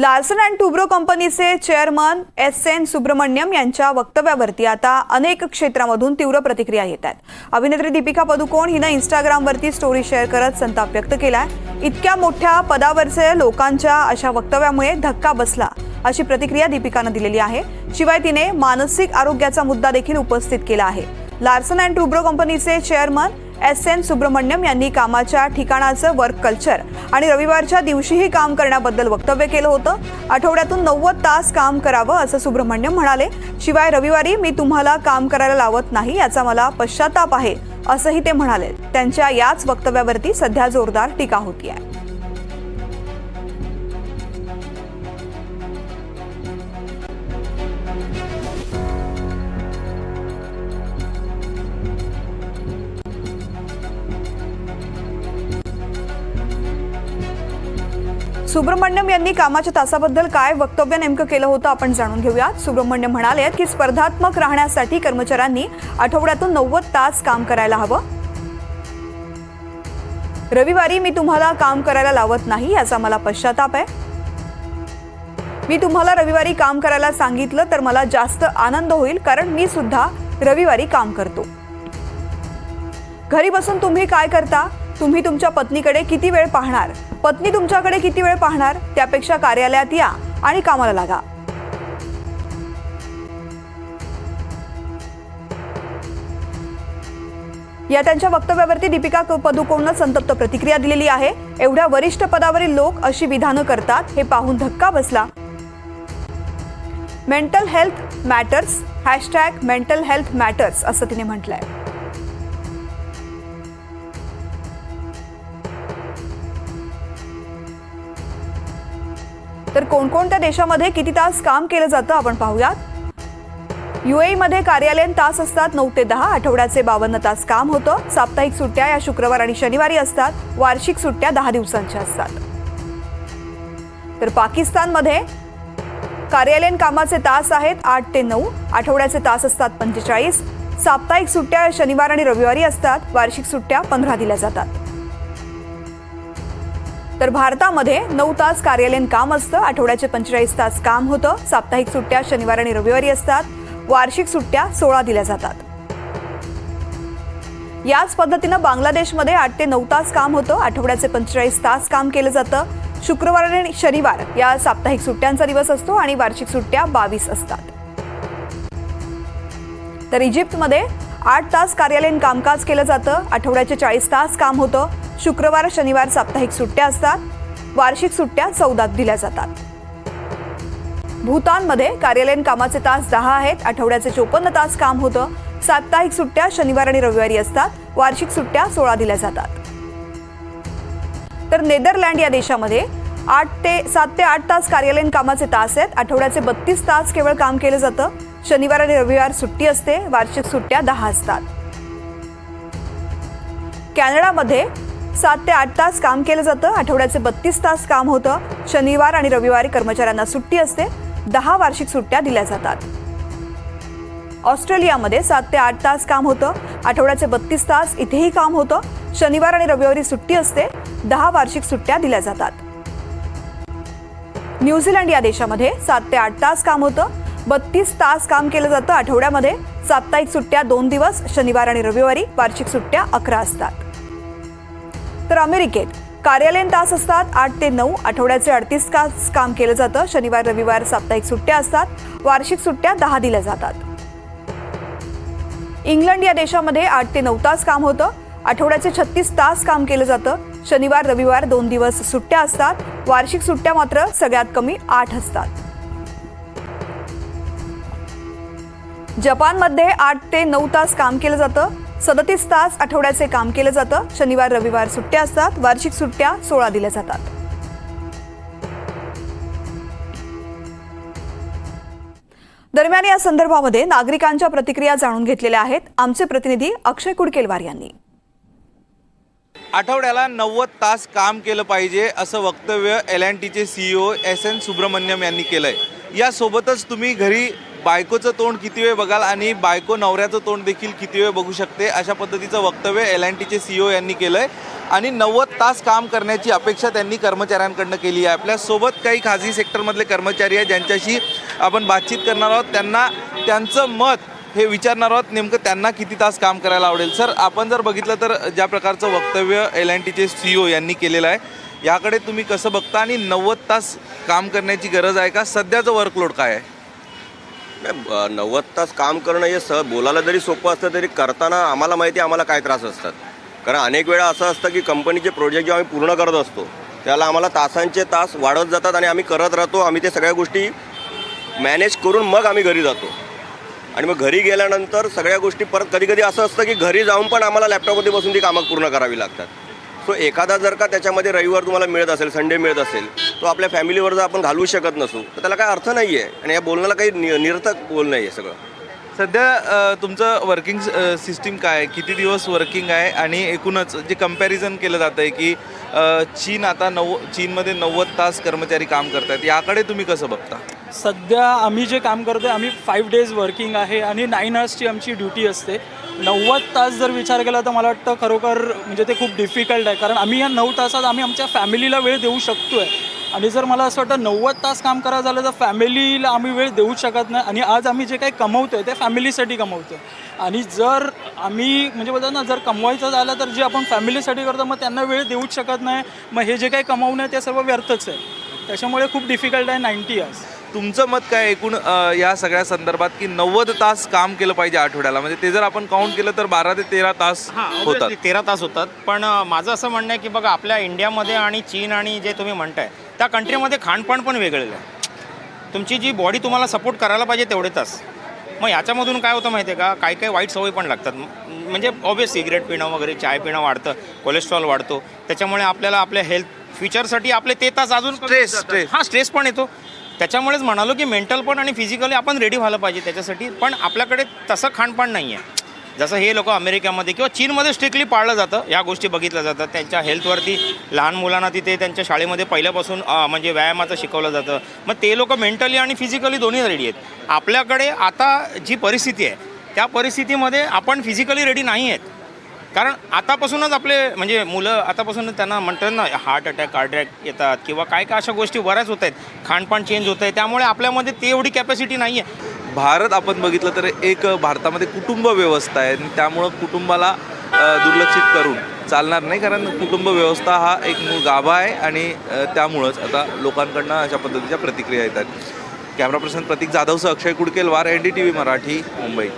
Larsen and Toubro कंपनीचे chairman S N Subrahmanyan यांच्या वक्तव्यावरती आता अनेक क्षेत्रामधून तीव्र प्रतिक्रिया येत आहेत. अभिनेत्री दीपिका पदुकोण हिनं इंस्टाग्रामवरती स्टोरी शेअर करत संताप व्यक्त केलाय. इतक्या मोठ्या पदावरचे लोकांच्या अशा वक्तव्यामुळे धक्का बसला अशी प्रतिक्रिया दीपिकानं दिलेली आहे. शिवाय तिने मानसिक आरोग्याचा मुद्दा देखील उपस्थित केला आहे. लार्सन अँड टुब्रो कंपनीचे चेअरमन एस एन सुब्रमण्यम यांनी कामाच्या ठिकाणाचं वर्क कल्चर आणि रविवारच्या दिवशीही काम करण्याबद्दल वक्तव्य केलं होतं. आठवड्यातून नव्वद तास काम करावं असं सुब्रमण्यम म्हणाले. शिवाय रविवारी मी तुम्हाला काम करायला लावत नाही याचा मला पश्चाताप आहे असंही ते म्हणाले. त्यांच्या याच वक्तव्यावरती सध्या जोरदार टीका होती आहे सुब्रमण्यम यांनी कामाच्या तासाबद्दल काय वक्तव्य नेमकं केलं होतं आपण जाणून घेऊयात. सुब्रमण्यम म्हणाले की स्पर्धात्मक राहण्यासाठी कर्मचाऱ्यांनी आठवड्यातून नव्वद तास काम करायला हवं. रविवारी मी तुम्हाला काम करायला लावत नाही याचा मला पश्चाताप आहे. मी तुम्हाला रविवारी काम करायला सांगितलं तर मला जास्त आनंद होईल कारण मी सुद्धा रविवारी काम करतो. घरी बसून तुम्ही काय करता? तुम्ही तुमच्या पत्नीकडे किती वेळ पाहणार? पत्नी तुमच्याकडे किती वेळ पाहणार? त्यापेक्षा कार्यालयात या आणि कामाला लागा. या त्यांच्या वक्तव्यावरती दीपिका पदुकोणनं संतप्त प्रतिक्रिया दिलेली आहे. एवढ्या वरिष्ठ पदावरील लोक अशी विधानं करतात हे पाहून धक्का बसला. Mental health matters hashtag mental health matters असं तिने म्हटलंय. तर कोणकोणत्या देशामध्ये किती तास काम केलं जातं आपण पाहूयात. युएई मध्ये कार्यालयीन तास असतात नऊ ते दहा आठवड्याचे बावन्न तास काम होतं. साप्ताहिक सुट्ट्या या शुक्रवार आणि शनिवारी असतात. वार्षिक सुट्ट्या दहा दिवसांच्या असतात. तर पाकिस्तानमध्ये कार्यालयीन कामाचे तास आहेत आठ ते नऊ आठवड्याचे तास असतात पंचेचाळीस. साप्ताहिक सुट्ट्या शनिवार आणि रविवारी असतात. वार्षिक सुट्ट्या पंधरा दिल्या जातात. तर भारतामध्ये नऊ तास कार्यालयीन काम असतं. आठवड्याचे पंचेचाळीस तास काम होतं. साप्ताहिक सुट्ट्या शनिवार आणि रविवारी असतात. वार्षिक सुट्ट्या सोळा दिल्या जातात. याच पद्धतीनं बांगलादेशमध्ये आठ ते नऊ तास काम होतं. आठवड्याचे पंचेचाळीस तास काम केलं जातं. शुक्रवार आणि शनिवार या साप्ताहिक सुट्ट्यांचा दिवस असतो आणि वार्षिक सुट्ट्या बावीस असतात. तर इजिप्तमध्ये आठ तास कार्यालयीन कामकाज केलं जातं. आठवड्याचे चाळीस तास काम होतं. शुक्रवार शनिवार साप्ताहिक सुट्ट्या असतात. वार्षिक सुट्ट्या चौदा दिल्या जातात. भूतानमध्ये कार्यालयीन कामाचे तास दहा आहेत. आठवड्याचे चोपन्न तास काम होतं. साप्ताहिक सुट्ट्या शनिवार आणि रविवारी असतात. वार्षिक सुट्ट्या सोळा दिल्या जातात. तर नेदरलँड या देशामध्ये आठ ते सात ते आठ तास कार्यालयीन कामाचे तास आहेत. आठवड्याचे बत्तीस तास केवळ काम केलं जातं. शनिवार आणि रविवार सुट्टी असते. वार्षिक सुट्ट्या दहा असतात. कॅनडामध्ये सात ते आठ तास काम केलं जातं. आठवड्याचे बत्तीस तास काम होतं. शनिवार आणि रविवारी कर्मचाऱ्यांना सुट्टी असते. दहा वार्षिक सुट्ट्या दिल्या जातात. ऑस्ट्रेलियामध्ये सात ते आठ तास काम होतं. आठवड्याचे बत्तीस तास इथेही काम होतं. शनिवार आणि रविवारी सुट्टी असते. दहा वार्षिक सुट्ट्या दिल्या जातात. न्यूझीलंड या देशामध्ये सात ते आठ तास काम होतं. बत्तीस तास काम केलं जातं आठवड्यामध्ये. साप्ताहिक सुट्ट्या दोन दिवस. शनिवार आणि रविवारी वार्षिक सुट्ट्या अकरा असतात. तर अमेरिकेत कार्यालयीन तास असतात. आठ ते नऊ आठवड्याचे अडतीस तास काम केलं जातं. शनिवार रविवार साप्ताहिक सुट्ट्या असतात. वार्षिक सुट्ट्या दहा दिल्या जातात. इंग्लंड या देशामध्ये आठ ते नऊ तास काम होतं. आठवड्याचे छत्तीस तास काम केलं जातं. शनिवार रविवार दोन दिवस सुट्ट्या असतात. वार्षिक सुट्ट्या मात्र सगळ्यात कमी आठ असतात. जपानमध्ये आठ ते नऊ तास काम केलं जातं. सदतीस तास आठवड्याचे काम केलं जातं. शनिवार रविवार सुट्ट्या असतात. वार्षिक सुट्ट्या सोळा दिल्या जातात. दरम्यान या संदर्भामध्ये नागरिकांच्या प्रतिक्रिया जाणून घेतलेल्या आहेत. आमचे प्रतिनिधी अक्षय कुडकेलवार यांनी. आठवड्याला नव्वद तास काम केलं पाहिजे असं वक्तव्य एल अँड टीचे सीईओ एस एन सुब्रमण्यम यांनी केलं आहे यासोबतच तुम्ही घरी बायकोचं तोंड किती वेळ बघाल आणि बायको नवऱ्याचं तोंड देखील किती वेळ बघू शकते? अशा पद्धतीचं वक्तव्य एल अँड टीचे सी यांनी केलं आहे आणि नव्वद तास काम करण्याची अपेक्षा त्यांनी कर्मचाऱ्यांकडनं केली आहे. आपल्यासोबत काही खाजगी सेक्टरमधले कर्मचारी आहेत ज्यांच्याशी आपण बातचीत करणार आहोत. त्यांना त्यांचं मत हे विचारणार आहोत. नेमकं त्यांना किती तास काम करायला आवडेल? सर आपण जर बघितलं तर ज्या प्रकारचं वक्तव्य एल अँड टीचे सी यांनी केलेलं आहे याकडे तुम्ही कसं बघता? आणि नव्वद तास काम करण्याची गरज आहे का? सध्याचं वर्कलोड काय आहे? नाही, ब- नव्वद तास काम करणं हे सह बोलायला जरी सोपं असतं तरी करताना आम्हाला माहिती आम्हाला काय त्रास असतात. कारण अनेक वेळा असं असतं की कंपनीचे प्रोजेक्ट जेव्हा आम्ही पूर्ण करत असतो त्याला आम्हाला तासांचे तास वाढत जातात आणि आम्ही करत राहतो आम्ही ते सगळ्या गोष्टी मॅनेज करून मग आम्ही घरी जातो. आणि मग घरी गेल्यानंतर सगळ्या गोष्टी परत कधी कधी असं असतं की घरी जाऊन पण आम्हाला लॅपटॉपमध्ये बसून ती कामं पूर्ण करावी लागतात. सो एखादा जर का त्याच्यामध्ये रविवार तुम्हाला मिळत असेल संडे मिळत असेल तो आपल्या फॅमिलीवर जर आपण घालवू शकत नसू तर त्याला काय अर्थ नाही आहे आणि या बोलण्याला काही नि निरर्थक बोल नाही आहे सगळं. सध्या तुमचं वर्किंग सिस्टीम काय? आहे किती दिवस वर्किंग आहे? आणि एकूणच जे कंपॅरिझन केलं जातं आहे की चीन आता नव्व चीनमध्ये नव्वद तास कर्मचारी काम करतात याकडे तुम्ही कसं बघता? सध्या आम्ही जे काम करतो आहे आम्ही फाईव्ह डेज वर्किंग आहे आणि नाईन आवर्सची आमची ड्युटी असते. नव्वद तास जर विचार केला तर मला वाटतं खरोखर म्हणजे ते खूप डिफिकल्ट आहे. कारण आम्ही या नऊ तासात आम्ही आमच्या फॅमिलीला वेळ देऊ शकतो आहे आणि जर मला असं वाटतं नव्वद तास काम करायचं झालं तर फॅमिलीला आम्ही वेळ देऊच शकत नाही. आणि आज आम्ही जे काही कमवतो आहे ते फॅमिलीसाठी कमवतो आहे आणि जर आम्ही म्हणजे बोलतात ना जर कमवायचं झालं तर जे आपण फॅमिलीसाठी करतो मग त्यांना वेळ देऊच शकत नाही. मग हे जे काही कमवणं आहे ते सर्व व्यर्थच आहे. त्याच्यामुळे खूप डिफिकल्ट आहे नाईन्टी इयर्स तुमचं मत काय आहे? एकूण या सगळ्या संदर्भात की नव्वद तास काम केलं पाहिजे आठवड्याला? म्हणजे ते जर आपण काउंट केलं तर बारा ते तेरा तास हां होतात. तेरा तास होतात. पण माझं असं म्हणणं आहे की बघा आपल्या इंडियामध्ये आणि चीन आणि जे तुम्ही म्हणताय त्या कंट्रीमध्ये खाणपान पण वेगळं आहे. तुमची जी बॉडी तुम्हाला सपोर्ट करायला पाहिजे तेवढे तास मग याच्यामधून काय होतं माहिती आहे का? काही काही वाईट सवयी पण लागतात. म्हणजे ऑब्वियस सिगरेट पिणं वगैरे चाय पिणं वाढतं कोलेस्ट्रॉल वाढतो. त्याच्यामुळे आपल्याला आपल्या हेल्थ फ्युचरसाठी आपले ते तास अजून जातात. stress. हां स्ट्रेस पण येतो. त्याच्यामुळेच म्हणालो की मेंटल पण आणि फिजिकली आपण रेडी व्हायला पाहिजे त्याच्यासाठी. पण आपल्याकडे तसं खाणपान नाही आहे जसं हे लोक अमेरिकेमध्ये किंवा चीनमध्ये स्ट्रिक्टली पाळलं जातं या गोष्टी बघितल्या जातात. त्यांच्या हेल्थवरती लहान मुलांना तिथे त्यांच्या शाळेमध्ये पहिल्यापासून म्हणजे व्यायामाचं शिकवलं जातं. मग ते लोक मेंटली आणि फिजिकली दोन्ही रेडी आहेत. आपल्याकडे आता जी परिस्थिती आहे त्या परिस्थितीमध्ये आपण फिजिकली रेडी नाही आहेत. कारण आतापासूनच आपले म्हणजे मुलं आतापासून त्यांना म्हणतात ना हार्ट अटॅक कार्डॅक येतात किंवा काय काय अशा गोष्टी बऱ्याच होत आहेत. खाणपान चेंज होत आहे त्यामुळे आपल्यामध्ये ते एवढी कॅपॅसिटी नाही आहे भारत आपण बघितलं तर एक भारतामध्ये कुटुंब व्यवस्था आहे. आणि त्यामुळं कुटुंबाला दुर्लक्षित करून चालणार नाही. कारण कुटुंब व्यवस्था हा एक मूळ गाभा आहे आणि त्यामुळंच आता लोकांकडनं अशा पद्धतीच्या प्रतिक्रिया येतात कॅमेरा पर्सन प्रतीक जाधवसह Akshay Kudkelwar N D T V Marathi Mumbai.